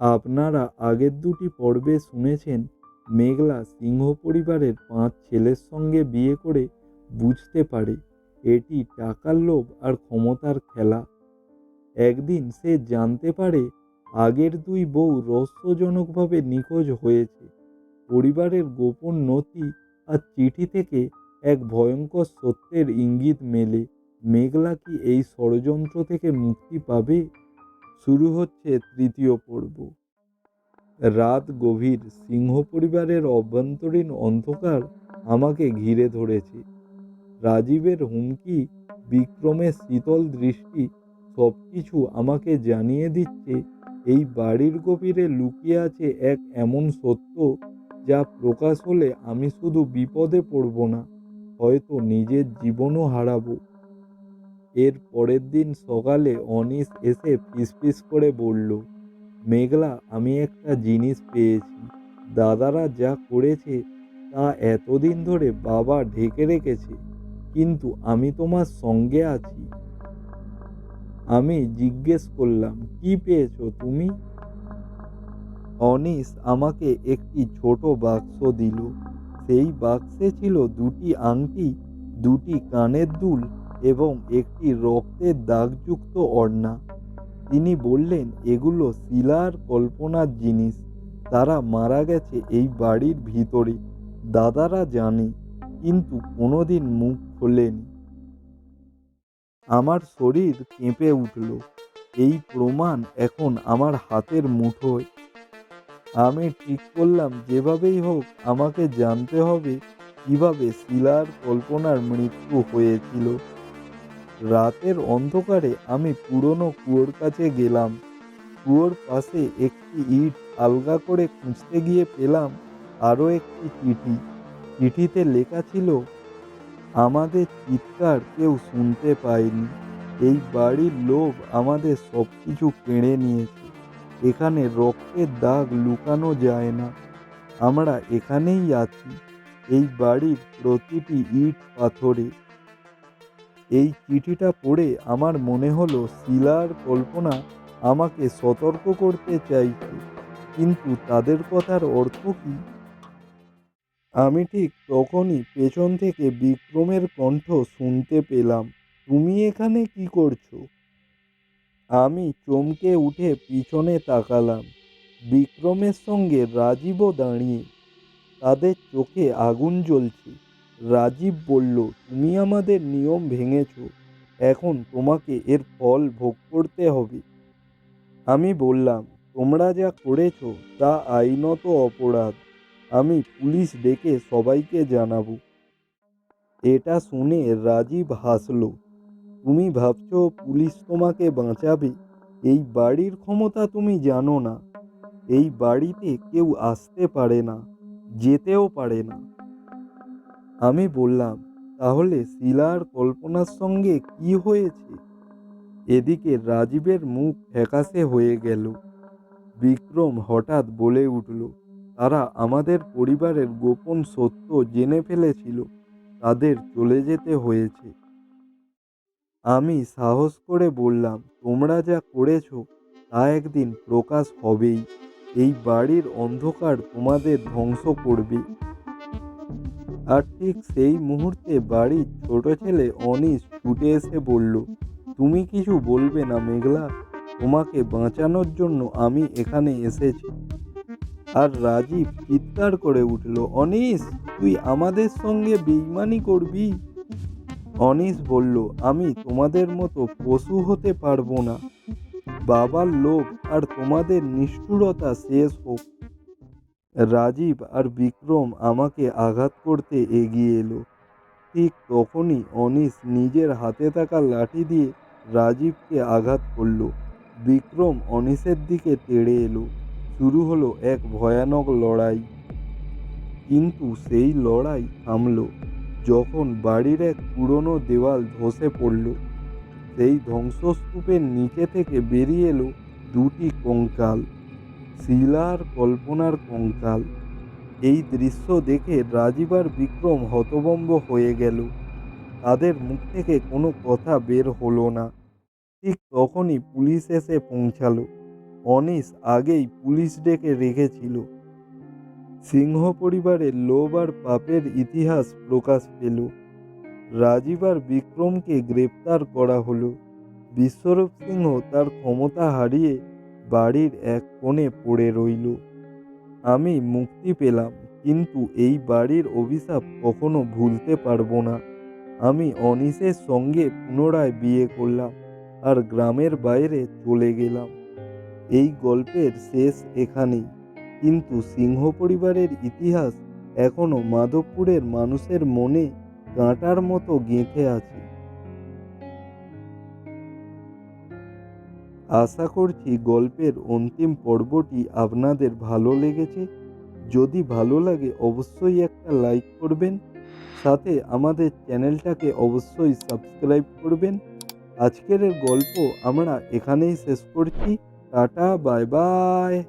আপনারা আগের দুটি পর্বে শুনেছেন, মেঘলা সিংহ পরিবারের পাঁচ ছেলের সঙ্গে বিয়ে করে বুঝতে পারে এটি টাকার লোভ আর ক্ষমতার খেলা। একদিন সে জানতে পারে আগের দুই বউ রহস্যজনকভাবে নিখোঁজ হয়েছে। পরিবারের গোপন নথি আর চিঠি থেকে এক ভয়ঙ্কর সত্যের ইঙ্গিত মেলে। মেঘলা কি এই ষড়যন্ত্র থেকে মুক্তি পাবে? শুরু হচ্ছে তৃতীয় পর্ব। রাত গভীর সিংহ পরিবারের অভ্যন্তরীণ অন্ধকার আমাকে ঘিরে ধরেছে। রাজীবের হুমকি বিক্রমের শীতল দৃষ্টি সব কিছু আমাকে জানিয়ে দিচ্ছে, এই বাড়ির গভীরে লুকিয়ে আছে এক এমন সত্য যা প্রকাশ হলে আমি শুধু বিপদে পড়ব না, হয়তো নিজের জীবনও হারাবো। এর পরের দিন সকালে অনিস এসে ফিসফিস করে বলল, মেঘলা, আমি একটা জিনিস পেয়েছি। দাদারা যা করেছে তা এতদিন ধরে বাবা ঢেকে রেখেছে, কিন্তু আমি তোমার সঙ্গে আছি। আমি জিজ্ঞেস করলাম, কি পেয়েছ তুমি? অনিস আমাকে একটি ছোট বাক্স দিল। সেই বাক্সে ছিল দুটি আংটি, দুটি কানের দুল এবং একটি রক্তের দাগযুক্ত ওড়না তিনি বললেন, এগুলো শিলার কল্পনার জিনিস। তারা মারা গেছে এই বাড়ির ভিতরে। দাদারা জানে, কিন্তু কোনোদিন মুখ খোলেনি। আমার শরীর কেঁপে উঠল। এই প্রমাণ এখন আমার হাতের মুঠোয়। আমি ঠিক করলাম, যেভাবেই হোক আমাকে জানতে হবে কীভাবে শিলার কল্পনার মৃত্যু হয়েছিল। রাতের অন্ধকারে আমি পুরনো কুয়োর কাছে গেলাম। কুয়োর পাশে একটি ইট আলগা করে খুঁজতে গিয়ে পেলাম আরও একটি চিঠি। চিঠিতে লেখা ছিল, আমাদের চিৎকার কেউ শুনতে পায়নি। এই বাড়ির লোভ আমাদের সব কিছু কেড়ে নিয়েছে। এখানে রক্তের দাগ লুকানো যায় না। আমরা এখানেই আছি। এই বাড়ির প্রতিটি ইট পাথরে। এই চিঠিটা পড়ে আমার মনে হলো শিলার কল্পনা আমাকে সতর্ক করতে চাইছে। কিন্তু তাদের কথার অর্থ কি? আমি ঠিক তখনই পেছন থেকে বিক্রমের কণ্ঠ শুনতে পেলাম, তুমি এখানে কি করছ? আমি চমকে উঠে পিছনে তাকালাম। বিক্রমের সঙ্গে রাজীবও দাঁড়িয়ে, তাদের চোখে আগুন জ্বলছে। রাজীব বলল, তুমি আমাদের নিয়ম ভেঙেছ। এখন তোমাকে এর ফল ভোগ করতে হবে। আমি বললাম, তোমরা যা করেছ তা আইনত অপরাধ। আমি পুলিশ ডেকে সবাইকে জানাব। এটা শুনে রাজীব হাসল। তুমি ভাবছ পুলিশ তোমাকে বাঁচাবে? এই বাড়ির ক্ষমতা তুমি জানো না। এই বাড়িতে কেউ আসতে পারে না, যেতেও পারে না। আমি বললাম, তাহলে শিলার কল্পনার সঙ্গে কি হয়েছে? এদিকে রাজীবের মুখ ফ্যাকাশে হয়ে গেল। বিক্রম হঠাৎ বলে উঠল, তারা আমাদের পরিবারের গোপন সত্য জেনে ফেলেছিল, তাদের চলে যেতে হয়েছে। আমি সাহস করে বললাম, তোমরা যা করেছ, তা একদিন প্রকাশ হবেই। এই বাড়ির অন্ধকার তোমাদের ধ্বংস করবে। আর ঠিক সেই মুহূর্তে বাড়ির ছোট ছেলে অনিশ ছুটে এসে বলল, তুমি কিছু বলবে না মেঘলা? তোমাকে বাঁচানোর জন্য আমি এখানে এসেছি। আর রাজীব চিৎকার করে উঠল, অনিশ, তুই আমাদের সঙ্গে বেইমানি করবি? অনিশ বলল, আমি তোমাদের মতো পশু হতে পারব না। বাবার লোভ আর তোমাদের নিষ্ঠুরতা শেষ হোক। রাজীব আর বিক্রম আমাকে আঘাত করতে এগিয়ে এলো। ঠিক তখনই অনিশ নিজের হাতে থাকা লাঠি দিয়ে রাজীবকে আঘাত করল। বিক্রম অনিশের দিকে তেড়ে এলো। শুরু হলো এক ভয়ানক লড়াই। কিন্তু সেই লড়াই থামলো যখন বাড়ির এক পুরনো দেওয়াল ধসে পড়ল। সেই ধ্বংসস্তূপের নিচে থেকে বেরিয়ে এলো দুটি কঙ্কাল। শিলার কল্পনার কঙ্কাল। এই দৃশ্য দেখে রাজীব আর বিক্রম হতবম্ব হয়ে গেল। তাদের মুখ থেকে কোনো কথা বের হলো না। ঠিক তখনই পুলিশ এসে পৌঁছালো। অনিস আগেই পুলিশ ডেকে রেখেছিল। সিংহ পরিবারের লোভ আর পাপের ইতিহাস প্রকাশ পেল। রাজীব আর বিক্রমকে গ্রেপ্তার করা হলো। বিশ্বরূপ সিংহ তার ক্ষমতা হারিয়ে বাড়ির এক কোণে পড়ে রইল। আমি মুক্তি পেলাম, কিন্তু এই বাড়ির অভিশাপ কখনো ভুলতে পারব না। আমি অনিসের সঙ্গে পুনরায় বিয়ে করলাম আর গ্রামের বাইরে চলে গেলাম। এই গল্পের শেষ এখানেই। কিন্তু সিংহ পরিবারের ইতিহাস এখনও মাধবপুরের মানুষের মনে কাঁটার মতো গেঁথে আছে। আশা করছি গল্পের অন্তিম পর্বটি আপনাদের ভালো লেগেছে। যদি ভালো লাগে অবশ্যই একটা লাইক করবেন, সাথে আমাদের চ্যানেলটাকে অবশ্যই সাবস্ক্রাইব করবেন। আজকের গল্প আমরা এখানেই শেষ করছি। Tata bye bye